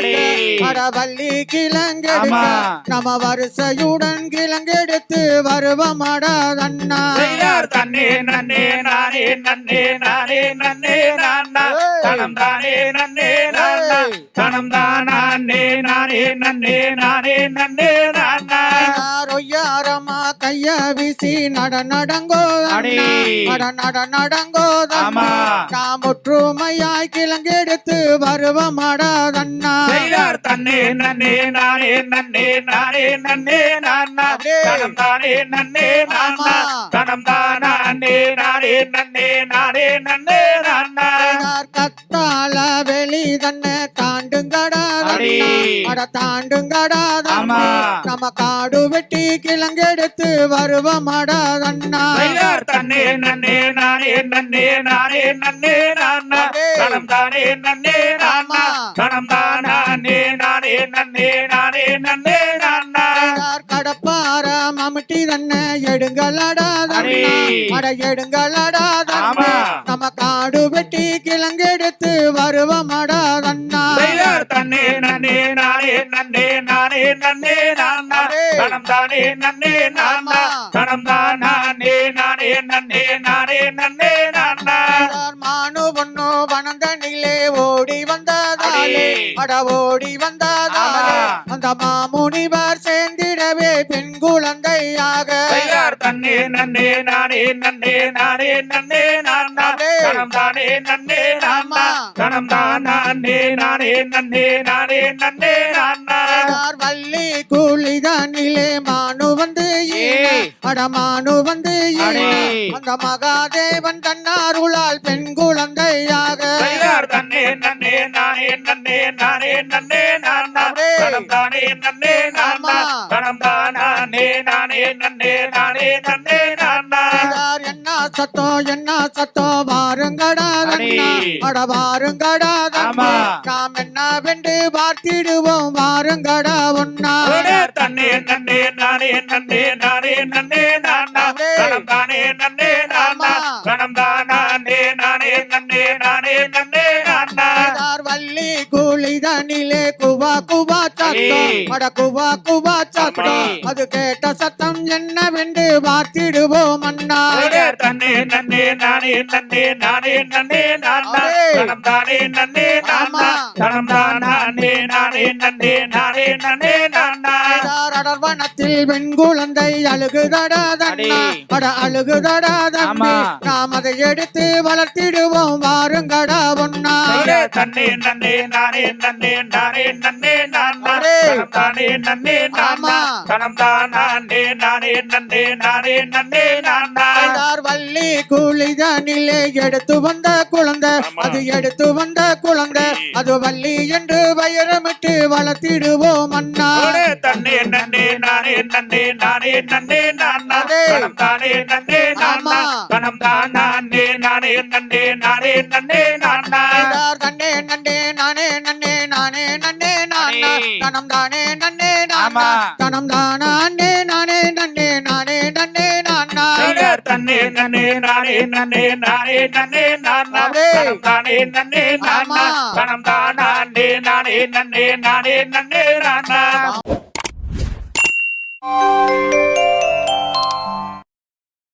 அடே. அடவள்ளி கிழங்கெடுக்க. நம்ம வரிசையுடன் கிழங்கெடுத்து வருவமாடா செய்யார் தன்னே நன்னே நானே நன்னே நானே நன்னே நானா தனம் தானே நன்னே நானா தனம் தானே நானே நன்னே நானே நன்னே நானா யாரமா கைய வீசி நட நடங்கோ. நட நட நடங்கோ. நாம் ஒற்றுமையாய் கிழங்கெடுத்து வருவமாடா செய்யார் தன்னே நன்னே நானே நன்னே நானே நன்னே நானா தனம் தானே நன்னே நானா தனம் தானே நானே நன்னே நானே நன்னே தன்னை தாண்டுங்கடா அடே. அட தாண்டுங்கடா. நம்ம காடு வெட்டி கிழங்கெடுத்து வருவமாடா அண்ணா. செய்யார் தன்னே நன்னே நானே நன்னே நானே நன்னே நானா. தனம் தானே நன்னே நானா. தனம் தானே நானே நன்னே நானே நன்னே நானா. யார் கடப்பார மம்முட்டி தன்னை எடுங்களடா அடே. அட எடுங்களடா. நம்ம காடு வெட்டி கிழங்கெடுத்து வருவமாடா அண்ணா நன்னே நானே நன்னே நானா. தனம் தானே நன்னே நானா தனம் தானே நானே நன்னே நானே நன்னே நானா மானு பொண்ணு வனந்தனிலே ஓடி வந்ததாலே. அடே. ஓடி வந்ததாலே. அந்த மாமுனிவர் தன்னே நன்னே நானே நன்னே நானே நன்னே நானா. தனம் தானே நன்னே நானா. தனம் தானே நானே நன்னே நானே நன்னே நானா வள்ளி கூலிதனிலே மானு வந்து ஈன. ஏய். அட மானு வந்து. அந்த மகாதேவன் தன்னாருளால் பெண் குழந்தையாக செய்யார் தன்னே நன்னே நானே நன்னே நானே நன்னே நானா. தனம் தானே நன்னே நானா. தனம் தானே நானே நன்னே நானே நன்னே நானா என்ன சத்தம் என்ன சத்தம் வாருங்கடா அடே. நாம் என்ன வென்று பார்த்திடுவோம்? வாருங்கடா ஒன்னா தன்னே நன்னே நானே நன்னே நானே நன்னே நானா தானே. நன்னே நானா. தனம் தானே கூலிதனிலே குவா குவா சத்தம் அடே. குவா குவா சத்தம். அது கேட்ட சத்தம் என்னவென்று பார்த்திடுவோம் அண்ணா தன்னே நன்னே நானே நன்னே நானே நன்னே நானா. தனம் தானே நன்னே நானா. தனம் தானே நானே நன்னே நானே நன்னே நானா யார் அடர்வனத்தில் பெண் குழந்தை அழுகுதடா தண்ணா. அடே. அழுகுதடா தம்பி. நாம் அதை எடுத்து வளர்த்திடுவோம். வாருங்கடா ஒன்னா தன்னே நன்னே நானே நன்னே நானே நன்னே நானா தானே நன்னே நானா. தனம் தானே நானே நன்னே நானே நன்னே நானா. வள்ளி கூலிதனிலே எடுத்து வந்த குழந்தை. அது எடுத்து வந்த குழந்தை. அது வள்ளி என்று வயரமிட்டு வளர்த்திடுவோம் அண்ணா. தன்னே நன்னே நானே நன்னே நானே நன்னே நானா தானே நன்னே நானா. தனம் தானே நானே நன்னே நானே நன்னே நானா தன்னே நன்னே நானே நன்னே நானே நன்னே நானா. தனம் தானே நன்னே நானா ஆமா. தனம் தானே தன்னே நன்னே நானே நன்னே நானே நன்னே நானா. தனம் தானே நன்னே நானா. தனம் தானே நானே நன்னே நானே நன்னே நானா